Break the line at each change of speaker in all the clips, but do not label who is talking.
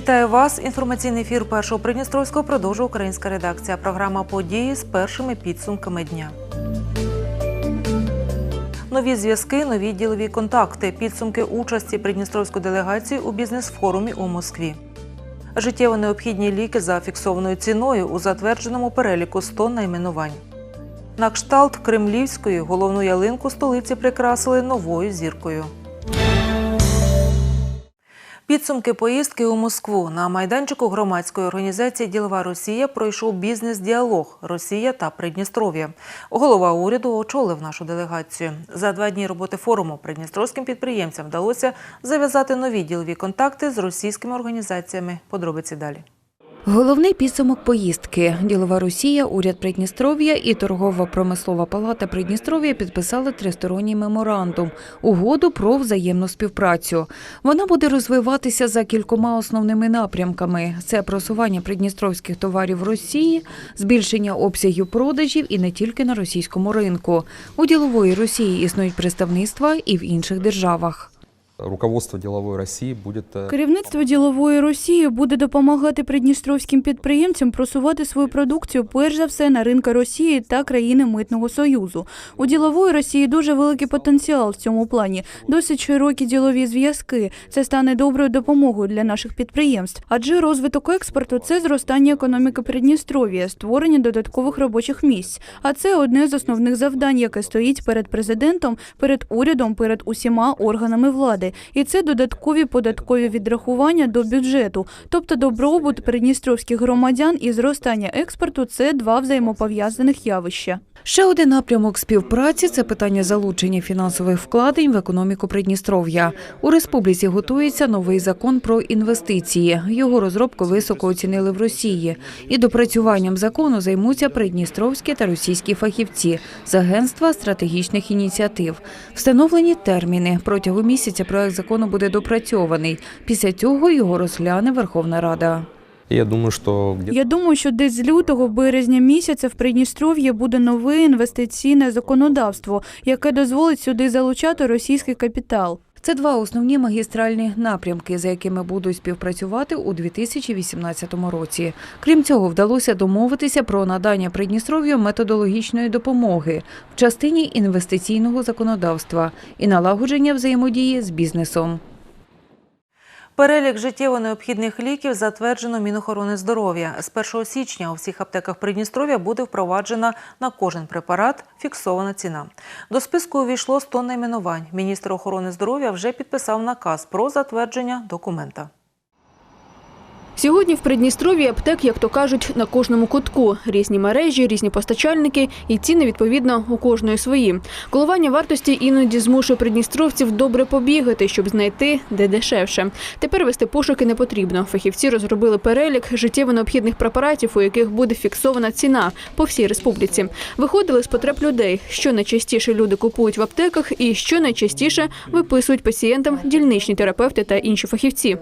Вітаю вас. Інформаційний ефір першого Придністровського продовжує українська редакція. Програма події з першими підсумками дня. Нові зв'язки, нові ділові контакти, підсумки участі Придністровської делегації у бізнес-форумі у Москві. Життєво необхідні ліки за фіксованою ціною у затвердженому переліку 100 найменувань. На кшталт Кремлівської головну ялинку столиці прикрасили новою зіркою. Підсумки поїздки у Москву на майданчику громадської організації Ділова Росія пройшов бізнес-діалог Росія та Придністров'я. Голова уряду очолив нашу делегацію. За два дні роботи форуму придністровським підприємцям вдалося зав'язати нові ділові контакти з російськими організаціями. Подробиці далі.
Головний підсумок поїздки ділова Росія, уряд Придністров'я і торгово-промислова палата Придністров'я підписали тристоронній меморандум угоду про взаємну співпрацю. Вона буде розвиватися за кількома основними напрямками: це просування придністровських товарів в Росії, збільшення обсягів продажів і не тільки на російському ринку. У ділової Росії існують представництва і в інших державах.
Руководство деловой России будет э,
Керівництво ділової Росії буде допомагати придністровським підприємцям просувати свою продукцію перш за все на ринку Росії та країни Митного Союзу. У ділової Росії дуже великий потенціал в цьому плані, досить широкі ділові зв'язки. Це стане доброю допомогою для наших підприємств. Адже розвиток експорту це зростання економіки Придністров'я, створення додаткових робочих місць. А це одне з основних завдань, яке стоїть перед президентом, перед урядом, перед усіма органами влади. І це додаткові податкові відрахування до бюджету, тобто добробут придністровських громадян і зростання експорту це два взаємопов'язаних явища.
Ще один напрямок співпраці це питання залучення фінансових вкладень в економіку Придністров'я. У республіці готується новий закон про інвестиції. Його розробку високо оцінили в Росії. І допрацюванням закону займуться придністровські та російські фахівці з агентства стратегічних ініціатив. Встановлені терміни. Протягом місяця проект закону буде допрацьований. Після цього його розгляне Верховна Рада.
Я думаю, что где-то
Я думаю, що десь з лютого березня місяця в Придністров'ї буде нове інвестиційне законодавство, яке дозволить сюди залучати російський капітал.
Це два основні магістральні напрямки, за якими будуть співпрацювати у 2018 році. Крім цього, вдалося домовитися про надання Придністров'ю методологічної допомоги в частині інвестиційного законодавства і налагодження взаємодії з бізнесом.
Перелік життєво необхідних ліків затверджено Мінохорони здоров'я. З 1 січня у всіх аптеках Придністров'я буде впроваджена на кожен препарат фіксована ціна. До списку увійшло 100 найменувань. Міністр охорони здоров'я вже підписав наказ про затвердження документа.
Сьогодні в Придністров'ї аптек, як то кажуть, на кожному кутку. Різні мережі, різні постачальники і ціни, відповідно, у кожної свої. Коливання вартості іноді змушує придністровців добре побігати, щоб знайти, де дешевше. Тепер вести пошуки не потрібно. Фахівці розробили перелік життєво необхідних препаратів, у яких буде фіксована ціна по всій республіці. Виходили з потреб людей, що найчастіше люди купують в аптеках і що найчастіше виписують пацієнтам дільничні терапевти та інші фахівці.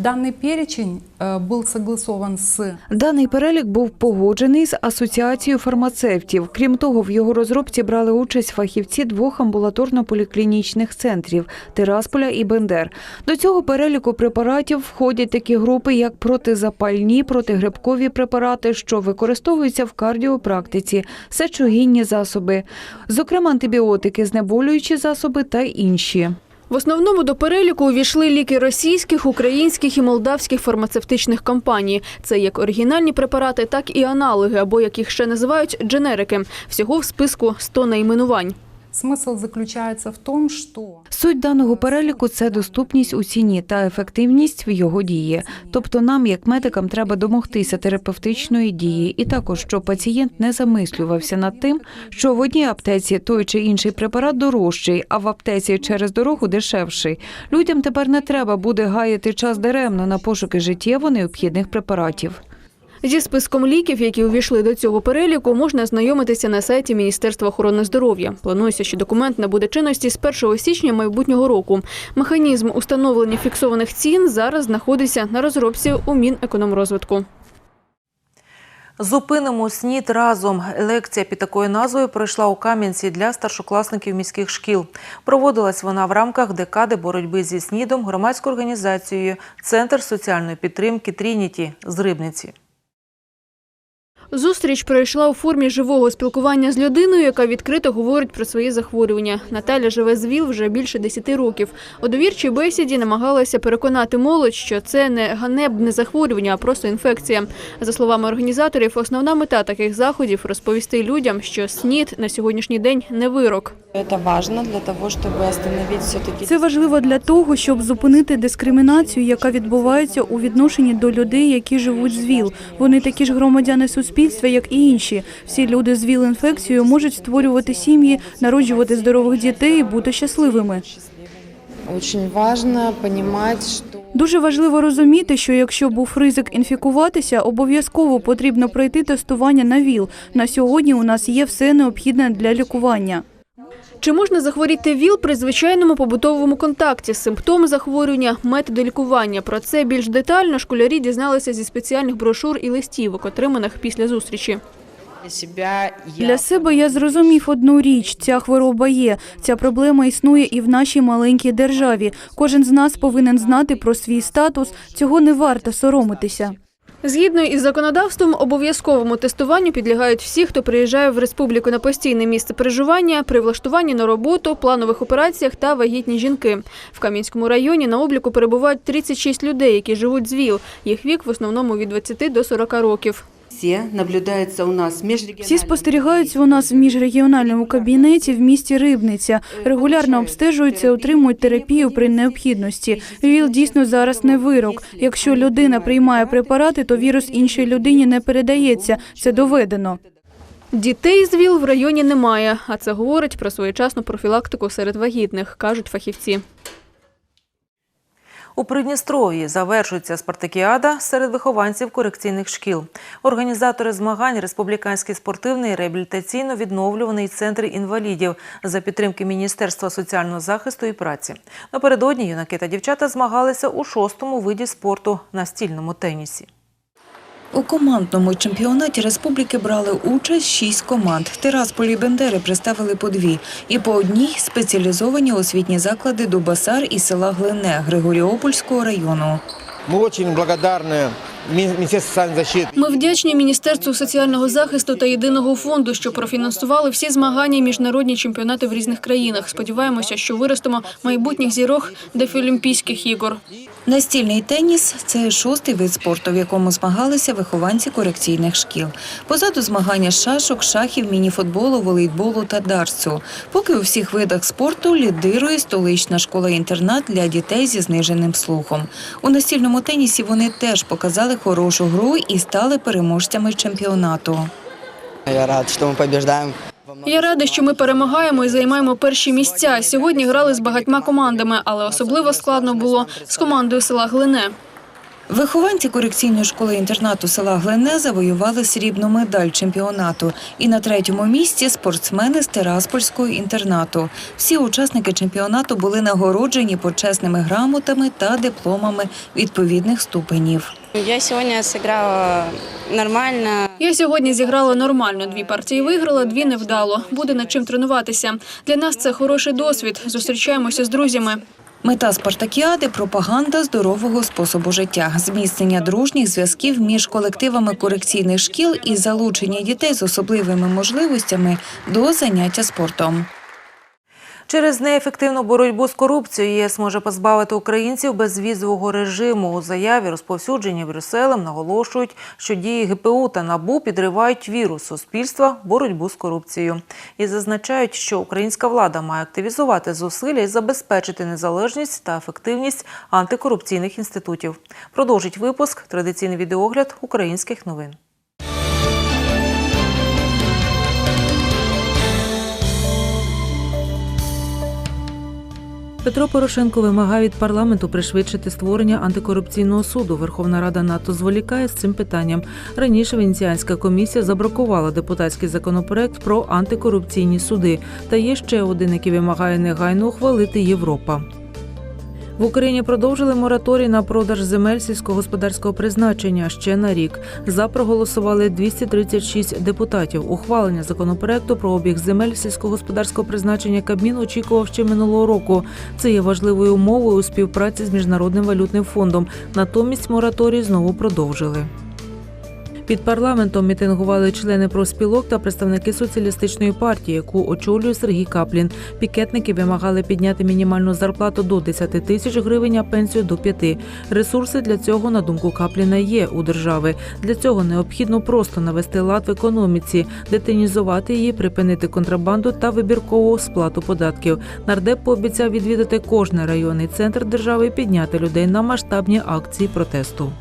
Данный перечень э, был согласован с
Даний перелік був погоджений з асоціацією фармацевтів. Крім того, в його розробці брали участь фахівці двох амбулаторно-поліклінічних центрів Тирасполя і Бендер. До цього переліку препаратів входять такі групи, як протизапальні, протигрибкові препарати, що використовуються в кардіопрактиці, сечогінні засоби, зокрема антибіотики, знеболюючі засоби та інші.
В основному до переліку увійшли ліки російських, українських і молдавських фармацевтичних компаній. Це як оригінальні препарати, так і аналоги, або як їх ще називають дженерики. Всього в списку 100 найменувань.
Смысл заключается в том, что
Суть даного переліку це доступність у ціні та ефективність в його дії. Тобто нам, як медикам, треба домогтися терапевтичної дії, і також щоб пацієнт не замислювався над тим, що в одній аптеці той чи інший препарат дорожчий, а в аптеці через дорогу дешевший. Людям тепер не треба буде гаяти час даремно на пошуки життєво необхідних препаратів.
Зі списком ліків, які увійшли до цього переліку, можна знайомитися на сайті Міністерства охорони здоров'я. Планується, що документ набуде чинності з 1 січня майбутнього року. Механізм установлення фіксованих цін зараз знаходиться на розробці у Мінекономрозвитку.
Зупинимо снід разом. Лекція під такою назвою пройшла у Кам'янці для старшокласників міських шкіл. Проводилась вона в рамках декади боротьби зі снідом громадською організацією Центр соціальної підтримки Трініті з Рибниці.
Зустріч пройшла у формі живого спілкування з людиною, яка відкрито говорить про свої захворювання. Наталя живе з ВІЛ вже більше 10 років. У довірчій бесіді намагалася переконати молодь, що це не ганебне захворювання, а просто інфекція. За словами організаторів, основна мета таких заходів розповісти людям, що СНІД на сьогоднішній день не вирок.
Это важно для того, остановить все-таки...
Це важливо для того, щоб зупинити дискримінацію, яка відбувається у відношенні до людей, які живуть з ВІЛ. Вони такі ж громадяни суспільства, як і інші. Всі люди з ВІЛ-інфекцією можуть створювати сім'ї, народжувати здорових дітей і бути щасливими.
Очень важно понимать, что
Дуже важливо розуміти, що якщо був ризик інфікуватися, обов'язково потрібно пройти тестування на ВІЛ. На сьогодні у нас є все необхідне для лікування.
Чи можна захворіти ВІЛ при звичайному побутовому контакті? Симптоми захворювання, методи лікування. Про це більш детально школярі дізналися зі спеціальних брошур і листівок, отриманих після зустрічі.
для
себе я зрозумів одну річ: ця хвороба є. Ця проблема існує і в нашій маленькій державі. Кожен з нас повинен знати про свій статус. Цього не варто соромитися.
Згідно із законодавством, обов'язковому тестуванню підлягають всі, хто приїжджає в республіку на постійне місце проживання, при влаштуванні на роботу, планових операціях та вагітні жінки. В Кам'янському районі на обліку перебувають 36 людей, які живуть з ВІЛ. Їх вік в основному від 20 до 40 років.
Все наблюдается у нас.
Всі спостерігаються у нас в міжрегіональному кабінеті в місті Рибниця. Регулярно обстежуються, отримують терапію при необхідності. ВІЛ дійсно зараз не вирок. Якщо людина приймає препарати, то вірус іншій людині не передається. Це доведено.
Дітей з ВІЛ в районі немає, а це говорить про своєчасну профілактику серед вагітних, кажуть фахівці.
У Придністров'ї завершується спартакіада серед вихованців корекційних шкіл. Організатори змагань Республіканський спортивний реабілітаційно-відновлюваний центр інвалідів за підтримки Міністерства соціального захисту і праці. Напередодні юнаки та дівчата змагалися у шостому виді спорту настільному тенісі.
У командному чемпіонаті республіки брали участь шість команд. Тирасполь і Бендери представили по дві. І по одній спеціалізовані освітні заклади Дубасар і села Глине Григоріопольського району.
Мы очень благодарны Ми- Министерству социальной защиты.
Ми вдячні Міністерству соціального захисту та єдиного фонду, що профінансували всі змагання і міжнародні чемпіонати в різних країнах. Сподіваємося, що виростемо майбутніх зірок Дефілімпійських ігор.
Настільний теніс це шостий вид спорту, в якому змагалися вихованці корекційних шкіл. Позаду змагання з шашок, шахів, мініфутболу, волейболу та дарцу. Поки у всіх видах спорту лідирує столична школа-інтернат для дітей зі зниженим слухом. У настільному тенісі вони теж показали хорошу гру і стали переможцями чемпіонату.
Я рад, что мы побеждаем.
Я радий, що ми перемагаємо і займаємо перші місця. Сьогодні грали з багатьма командами, але особливо складно було з командою села Глине.
Вихованці корекційної школи інтернату села Глене завоювали срібну медаль чемпіонату. І на третьому місці спортсмени з Тираспольського інтернату. Всі учасники чемпіонату були нагороджені почесними грамотами та дипломами відповідних ступенів.
Я сегодня сыграла нормально.
Я сьогодні зіграла нормально. Дві партії виграла, дві невдало. Буде над чим тренуватися. Для нас це хороший досвід. Зустрічаємося з друзями.
Мета спартакіади пропаганда здорового способу життя, зміцнення дружніх зв'язків між колективами корекційних шкіл і залучення дітей з особливими можливостями до заняття спортом.
Через неефективну боротьбу з корупцією ЄС може позбавити українців безвізового режиму. У заяві, розповсюдженій Брюсселем, наголошують, що дії ГПУ та НАБУ підривають віру суспільства боротьбу з корупцією. І зазначають, що українська влада має активізувати зусилля і забезпечити незалежність та ефективність антикорупційних інститутів. Продовжить випуск традиційний відеогляд українських новин. Петро Порошенко вимагає від парламенту пришвидшити створення антикорупційного суду. Верховна Рада НАТО зволікає з цим питанням. Раніше Венеціанська комісія забракувала депутатський законопроект про антикорупційні суди. Та є ще один, який вимагає негайно ухвалити Європа. В Україні продовжили мораторій на продаж земель сільськогосподарського призначення ще на рік. За проголосували 236 депутатів. Ухвалення законопроекту про обіг земель сільськогосподарського призначення Кабмін очікував ще минулого року. Це є важливою умовою у співпраці з міжнародним валютним фондом. Натомість мораторій знову продовжили. Під парламентом мітингували члени профспілок та представники соціалістичної партії, яку очолює Сергій Каплін. Пікетники вимагали підняти мінімальну зарплату до 10 тисяч гривень, а пенсію до 5. Ресурси для цього, на думку Капліна, є у держави. Для цього необхідно просто навести лад в економіці, детинізувати її, припинити контрабанду та вибіркову сплату податків. Нардеп пообіцяв відвідати кожний районний центр держави і підняти людей на масштабні акції протесту.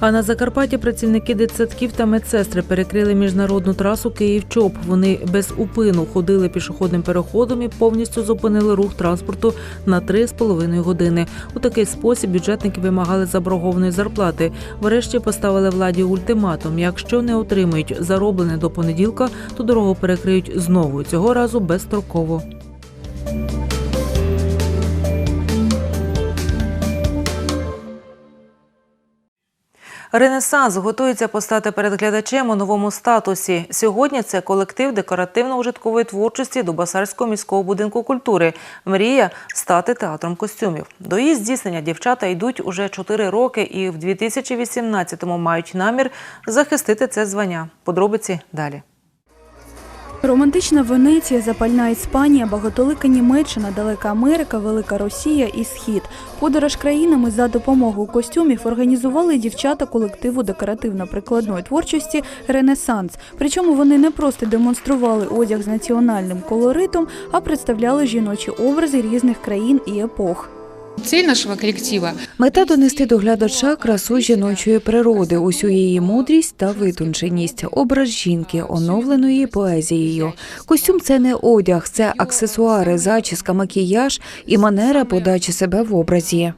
А на Закарпатті працівники дитсадків та медсестри перекрили міжнародну трасу Київ-Чоп. Вони без упину ходили пішохідним переходом і повністю зупинили рух транспорту на 3,5 години. У такий спосіб бюджетники вимагали заборгованої зарплати. Врешті поставили владі ультиматум. Якщо не отримають зароблене до понеділка, то дорогу перекриють знову. Цього разу безстроково. Ренесанс готується постати перед глядачем у новому статусі. Сьогодні це колектив декоративно-ужиткової творчості Дубасарського міського будинку культури. Мрія стати театром костюмів. До її здійснення дівчата йдуть уже 4 роки і в 2018-му мають намір захистити це звання. Подробиці далі.
Романтична Венеція, запальна Іспанія, багатолика Німеччина, далека Америка, Велика Росія і Схід. Подорож країнами за допомогою костюмів організували дівчата колективу декоративно-прикладної творчості Ренесанс. Причому вони не просто демонстрували одяг з національним колоритом, а представляли жіночі образи різних країн і епох.
Цель нашого колектива
Мета донести до глядача красу жіночої природи, усю її мудрість та витонченість, образ жінки, оновленої поезією. Костюм це не одяг, це аксесуари, зачіска, макіяж і манера подачі себе в образі.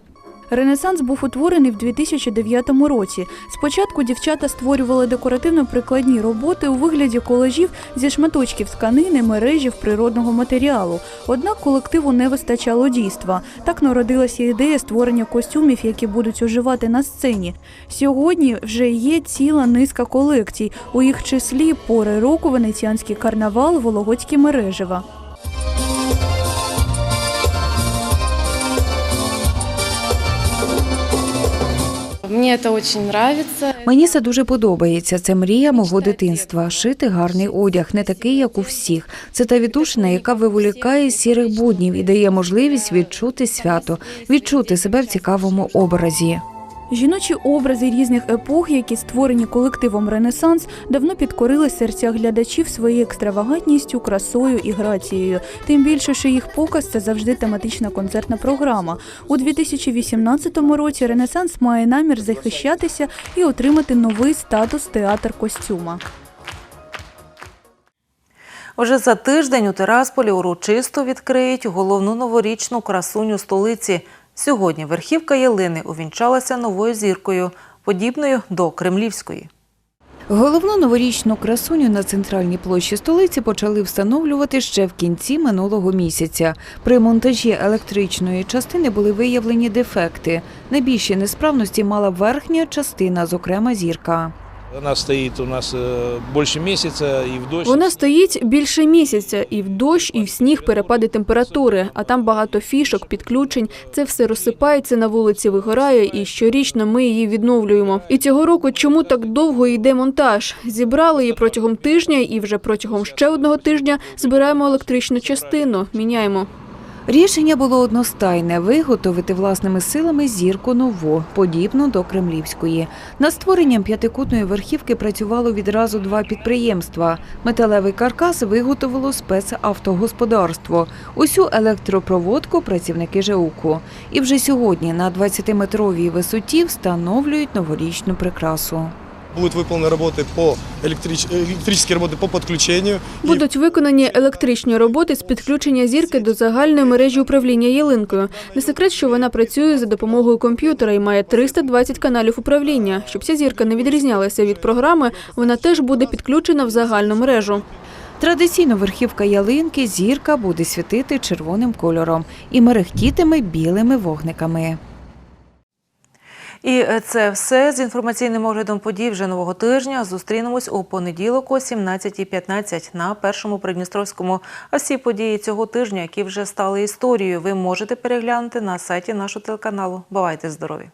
Ренесанс був утворений в 2009 році. Спочатку дівчата створювали декоративно-прикладні роботи у вигляді колажів зі шматочків тканини, мережів природного матеріалу. Однак колективу не вистачало дійства. Так народилася ідея створення костюмів, які будуть уживати на сцені. Сьогодні вже є ціла низка колекцій. У їх числі пори року венеціанський карнавал, вологодські мережева.
Мне це очень подобається.
Мені це дуже подобається. Це мрія мого дитинства. Шити гарний одяг, не такий, як у всіх. Це та відушина, яка виволікає сірих буднів і дає можливість відчути свято, відчути себе в цікавому образі.
Жіночі образи різних епох, які створені колективом Ренесанс, давно підкорили серця глядачів своєю екстравагантністю, красою і грацією. Тим більше, що їх показ це завжди тематична концертна програма. У 2018 році Ренесанс має намір захищатися і отримати новий статус театр костюма.
Уже за тиждень у Тирасполі урочисто відкриють головну новорічну красуню столиці. Сьогодні верхівка ялини увінчалася новою зіркою, подібною до кремлівської.
Головну новорічну красуню на центральній площі столиці почали встановлювати ще в кінці минулого місяця. При монтажі електричної частини були виявлені дефекти. Найбільші несправності мала верхня частина, зокрема зірка.
Она стоит у нас э, больше месяца и в дождь.
Вона стоїть більше місяця і в дощ, і в сніг перепади температури, а там багато фішок, підключень. Це все розсипається на вулиці, вигорає, і щорічно ми її відновлюємо. І цього року чому так довго йде монтаж? Зібрали її протягом тижня, і вже протягом ще одного тижня збираємо електричну частину, міняємо.
Рішення було одностайне виготовити власними силами зірку нову, подібну до кремлівської. Над створенням п'ятикутної верхівки працювало відразу два підприємства. Металевий каркас виготовило спецавтогосподарство. Усю електропроводку працівники ЖЕУКу. І вже сьогодні на 20-метровій висоті встановлюють новорічну прикрасу
Будут выполнены работы по электрич... электрические работы по подключению. И
Будуть виконані електричні роботи з підключення зірки до загальної мережі управління ялинкою. Не секрет, що вона працює за допомогою комп'ютера і має 320 каналів управління. Щоб ця зірка не відрізнялася від програми, вона теж буде підключена в загальну мережу.
Традиційно верхівка ялинки зірка буде світити червоним кольором і мерехтітиме білими вогниками.
І е, це все з інформаційним оглядом подій вже нового тижня. Зустрінемось у понеділок о 17.15 на першому Придністровському. А всі події цього тижня, які вже стали історією, ви можете переглянути на сайті нашого телеканалу. Бувайте здорові!